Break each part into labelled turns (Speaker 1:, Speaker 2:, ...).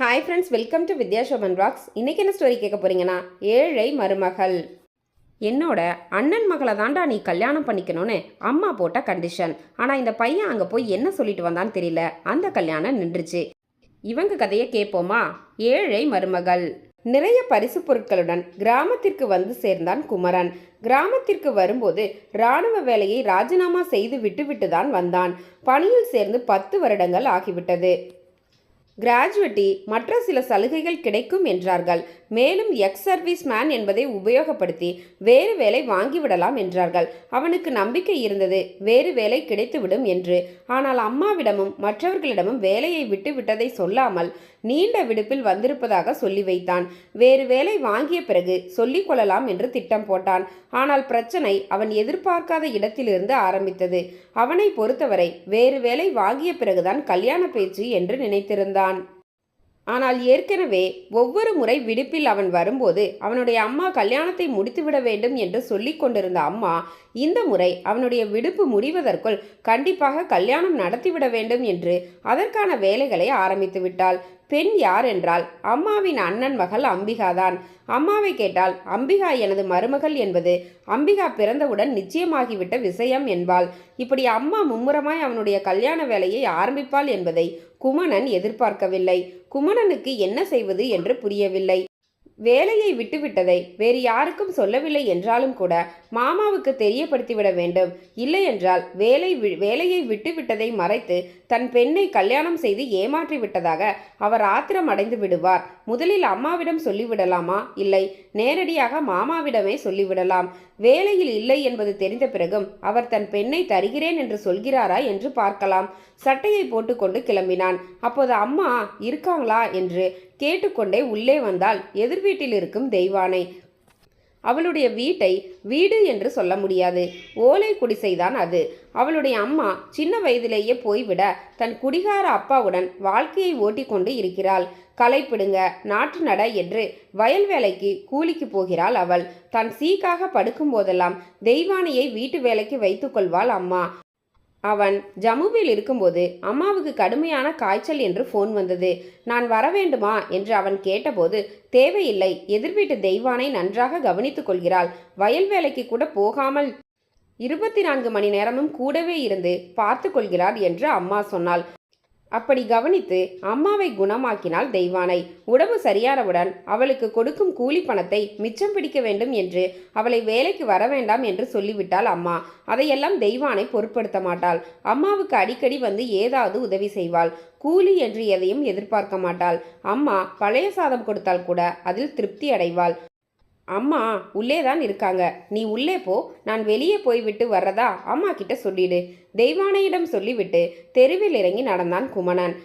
Speaker 1: Hi friends welcome to Vidya Shoban rocks இன்றைக்கி என்ன story கேட்க போகிறீங்கன்னா ஏழை மருமகள். என்னோட அண்ணன் மகளை தாண்டா நீ கல்யாணம் பண்ணிக்கணும்னு அம்மா போட்ட கண்டிஷன் ஆனால் இந்த பையன் அங்கே போய் என்ன சொல்லிட்டு வந்தான்னு தெரியல. அந்த கல்யாணம் நின்றுச்சு. இவங்க கதையை கேட்போமா? ஏழை மருமகள். நிறைய பரிசு பொருட்களுடன் கிராமத்திற்கு வந்து சேர்ந்தான் குமரன். கிராமத்திற்கு வரும்போது இராணுவ வேலையை ராஜினாமா செய்து விட்டுவிட்டு தான் வந்தான். பணியில் சேர்ந்து பத்து வருடங்கள் ஆகிவிட்டது. கிராஜுவேட்டி மற்ற சில சலுகைகள் கிடைக்கும் என்றார்கள். மேலும் எக்ஸ் சர்வீஸ் மேன் என்பதை உபயோகப்படுத்தி வேறு வேலை வாங்கிவிடலாம் என்றார்கள். அவனுக்கு நம்பிக்கை இருந்தது வேறு வேலை கிடைத்துவிடும் என்று. ஆனால் அம்மாவிடமும் மற்றவர்களிடமும் வேலையை விட்டு விட்டதை சொல்லாமல் நீண்ட விடுப்பில் வந்திருப்பதாக சொல்லி வைத்தான். வேறு வேலை வாங்கிய பிறகு சொல்லிக் கொள்ளலாம் என்று திட்டம் போட்டான். ஆனால் பிரச்சனை அவன் எதிர்பார்க்காத இடத்திலிருந்து ஆரம்பித்தது. அவனை பொறுத்தவரை வேறு வேலை வாங்கிய பிறகுதான் கல்யாண பேச்சு என்று நினைத்திருந்தான். ஆனால் ஏற்கனவே ஒவ்வொரு முறை விடுப்பில் அவன் வரும்போது அவனுடைய அம்மா கல்யாணத்தை முடித்துவிட வேண்டும் என்று சொல்லிக் கொண்டிருந்த அம்மா இந்த முறை அவனுடைய விடுப்பு முடிவதற்குள் கண்டிப்பாக கல்யாணம் நடத்திவிட வேண்டும் என்று அதற்கான வேலைகளை ஆரம்பித்து விட்டாள். பெண் யார் என்றால் அம்மாவின் அண்ணன் மகள் அம்பிகாதான் அம்மாவை கேட்டால் அம்பிகா எனது மருமகள் என்பது அம்பிகா பிறந்தவுடன் நிச்சயமாகிவிட்ட விஷயம் என்பாள். இப்படி அம்மா மும்முரமாய் அவனுடைய கல்யாண வேலையை ஆரம்பிப்பாள் என்பதை குமணன் எதிர்பார்க்கவில்லை. குமணனுக்கு என்ன செய்வது என்று புரியவில்லை. வேலையை விட்டுவிட்டதை வேறு யாருக்கும் சொல்லவில்லை என்றாலும் கூட மாமாவுக்கு தெரியப்படுத்திவிட வேண்டும். இல்லையென்றால் வேலை வி- வேலையை விட்டுவிட்டதை மறைத்து தன் பெண்ணை கல்யாணம் செய்து ஏமாற்றி விட்டதாக அவர் ஆத்திரம் அடைந்து விடுவார். முதலில் அம்மாவிடம் சொல்லிவிடலாமா? இல்லை. நேரடியாக மாமாவிடமே சொல்லிவிடலாம். வேலையில் இல்லை என்பது தெரிந்த பிறகும் அவர் தன் பெண்ணை தருகிறேன் என்று சொல்கிறாரா என்று பார்க்கலாம். சட்டையை போட்டுக்கொண்டு கிளம்பினான். அப்போது அம்மா இருக்காங்களா? என்று கேட்டுக்கொண்டே உள்ளே வந்தால் எதிர் வீட்டில் இருக்கும் தெய்வானை. அவளுடைய வீட்டை வீடு என்று சொல்ல முடியாது. ஓலை குடிசைதான் அது. அவளுடைய அம்மா சின்ன வயதிலேயே போய்விட தன் குடிகார அப்பாவுடன் வாழ்க்கையை ஓட்டிக்கொண்டு இருக்கிறாள். களைப்பிடுங்க நாற்று நட என்று வயல் வேலைக்கு கூலிக்கு போகிறாள் அவள். தான் சீக்காக படுக்கும் போதெல்லாம் தெய்வானையை வீட்டு வேலைக்கு வைத்துக்கொள்வாள் அம்மா. அவன் ஜம்முவில் இருக்கும்போது அம்மாவுக்கு கடுமையான காய்ச்சல் என்று ஃபோன் வந்தது. நான் வர வேண்டுமா என்று அவன் கேட்டபோது தேவையில்லை. எதிர்வீட்டு தெய்வானை நன்றாக கவனித்துக் கொள்கிறாள். வயல் வேலைக்கு கூட போகாமல் இருபத்தி நான்கு மணி நேரமும் கூடவே இருந்து பார்த்து கொள்கிறார் என்று அம்மா சொன்னாள். அப்படி கவனித்து அம்மாவை குணமாக்கினாள் தெய்வானை. உடம்பு சரியானவுடன் அவளுக்கு கொடுக்கும் கூலி பணத்தை மிச்சம் பிடிக்க வேண்டும் என்று அவளை வேலைக்கு வர வேண்டாம் என்று சொல்லிவிட்டாள் அம்மா. அதையெல்லாம் தெய்வானை பொருட்படுத்த மாட்டாள். அம்மாவுக்கு அடிக்கடி வந்து ஏதாவது உதவி செய்வாள். கூலி என்று எதையும் எதிர்பார்க்க மாட்டாள். அம்மா பழைய சாதம் கொடுத்தால் கூட அதில் திருப்தி அடைவாள். அம்மா உள்ளே தான் இருக்காங்க. நீ உள்ளே போ. நான் வெளியே போய்விட்டு வர்றதா? அம்மா கிட்ட சொல்லிடு. தெய்வானையிடம் சொல்லிவிட்டு தெருவில் இறங்கி நடந்தான் குமணன்.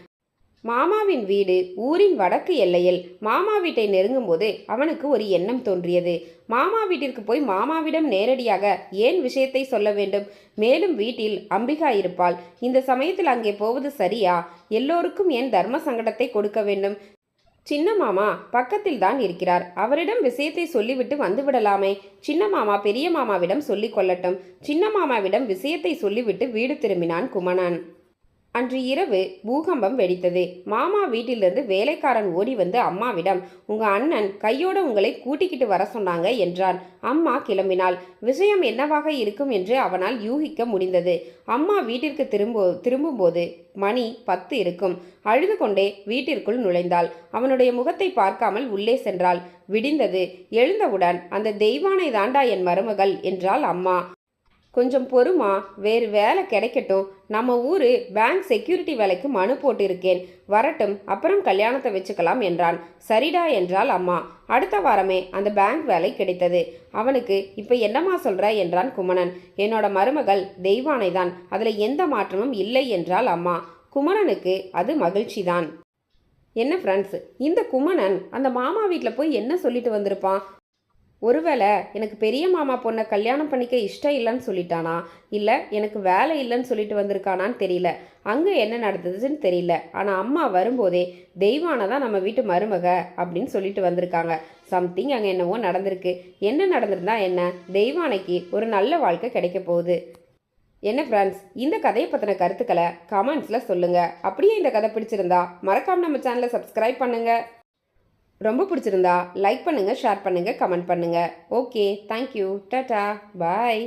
Speaker 1: மாமாவின் வீடு ஊரின் வடக்கு எல்லையில். மாமா வீட்டை நெருங்கும்போது அவனுக்கு ஒரு எண்ணம் தோன்றியது. மாமா வீட்டிற்கு போய் மாமாவிடம் நேரடியாக ஏன் விஷயத்தை சொல்ல வேண்டும்? மேலும் வீட்டில் அம்பிகா இருப்பாள். இந்த சமயத்தில் அங்கே போவது சரியா? எல்லோருக்கும் ஏன் தர்ம சங்கடத்தை கொடுக்க வேண்டும்? சின்ன மாமா பக்கத்தில் தான் இருக்கிறார். அவரிடம் விஷயத்தை சொல்லிவிட்டு வந்துவிடலாமே. சின்ன மாமா பெரிய மாமாவிடம் சொல்லிக் கொள்ளட்டும். சின்ன மாமாவிடம் விஷயத்தை சொல்லிவிட்டு வீடு திரும்பினான் குமணன். அன்று இரவு பூகம்பம் வெடித்தது. மாமா வீட்டிலிருந்து வேலைக்காரன் ஓடி வந்து அம்மாவிடம் உங்க அண்ணன் கையோட உங்களை கூட்டிக்கிட்டு வர சொன்னாங்க என்றான். அம்மா கிளம்பினாள். விஷயம் என்னவாக இருக்கும் என்று அவனால் யூகிக்க முடிந்தது. அம்மா வீட்டிற்கு திரும்ப திரும்பும்போது மணி பத்து இருக்கும். அழுது கொண்டே வீட்டிற்குள் நுழைந்தாள். அவனுடைய முகத்தை பார்க்காமல் உள்ளே சென்றாள். விடிந்தது. எழுந்தவுடன் அந்த தெய்வானை தாண்டா என் மருமகள் என்றாள் அம்மா. கொஞ்சம் பொறுமா வேறு வேலை கிடைக்கட்டும். நம்ம ஊர் பேங்க் செக்யூரிட்டி வேலைக்கு மனு போட்டிருக்கேன். வரட்டும் அப்புறம் கல்யாணத்தை வச்சுக்கலாம் என்றான். சரிடா என்றாள் அம்மா. அடுத்த வாரமே அந்த பேங்க் வேலை கிடைத்தது. அவனுக்கு இப்போ என்னம்மா சொல்கிற என்றான் குமணன். என்னோட மருமகள் தெய்வானை தான். அதில் எந்த மாற்றமும் இல்லை என்றாள் அம்மா. குமணனுக்கு அது மகிழ்ச்சிதான். என்ன ஃப்ரெண்ட்ஸ் இந்த குமணன் அந்த மாமா வீட்டில் போய் என்ன சொல்லிட்டு வந்திருப்பான்? ஒருவேளை எனக்கு பெரிய மாமா பொண்ணை கல்யாணம் பண்ணிக்க இஷ்டம் இல்லைன்னு சொல்லிட்டானா? இல்லை எனக்கு வேலை இல்லைன்னு சொல்லிட்டு வந்திருக்கானான்னு தெரியல. அங்கே என்ன நடந்ததுன்னு தெரியல. ஆனால் அம்மா வரும்போதே தெய்வானை தான் நம்ம வீட்டு மருமக அப்படின்னு சொல்லிட்டு வந்திருக்காங்க. சம்திங் அங்கே என்னவோ நடந்திருக்கு. என்ன நடந்திருந்தா என்ன? தெய்வானைக்கு ஒரு நல்ல வாழ்க்கை கிடைக்க போகுது. என்ன ஃப்ரெண்ட்ஸ் இந்த கதையை பற்றின கருத்துக்களை கமெண்ட்ஸில் சொல்லுங்கள் அப்படியே இந்த கதை பிடிச்சிருந்தா மறக்காம நம்ம சேனலை சப்ஸ்கிரைப் பண்ணுங்கள் ரொம்ப பிடிச்சிருந்தா லைக் பண்ணுங்கள் ஷேர் பண்ணுங்கள் கமெண்ட் பண்ணுங்கள் ஓகே தேங்க்யூ டாட்டா பாய்